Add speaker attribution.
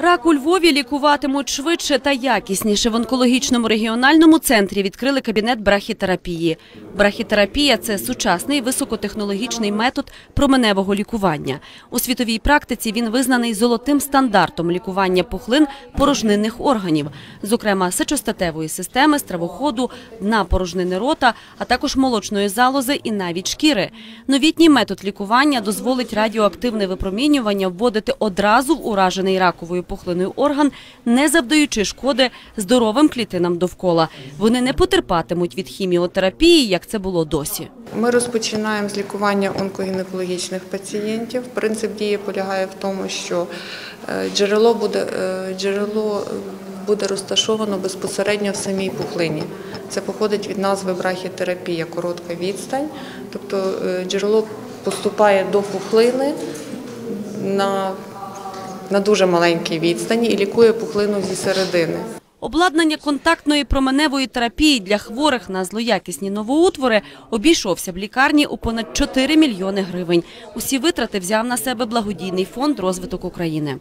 Speaker 1: Рак у Львові лікуватимуть швидше та якісніше. В онкологічному регіональному центрі відкрили кабінет брахітерапії. Брахітерапія – це сучасний високотехнологічний метод променевого лікування. У світовій практиці він визнаний золотим стандартом лікування пухлин порожнинних органів, зокрема сечостатевої системи, стравоходу, дна порожнини рота, а також молочної залози і навіть шкіри. Новітній метод лікування дозволить радіоактивне випромінювання вводити одразу в уражений раковою пухлиною орган, не завдаючи шкоди здоровим клітинам довкола. Вони не потерпатимуть від хіміотерапії, як це було досі.
Speaker 2: Ми розпочинаємо з лікування онкогінекологічних пацієнтів. Принцип дії полягає в тому, що е, джерело буде, е, джерело буде розташовано безпосередньо в самій пухлині. Це походить від назви брахітерапія, коротка відстань. Тобто е, джерело поступає до пухлини на, на дуже маленькій відстані і лікує пухлину зі середини.
Speaker 1: Обладнання контактної променевої терапії для хворих на злоякісні новоутвори обійшовся в лікарні у понад 4 мільйони гривень. Усі витрати взяв на себе благодійний фонд розвиток України.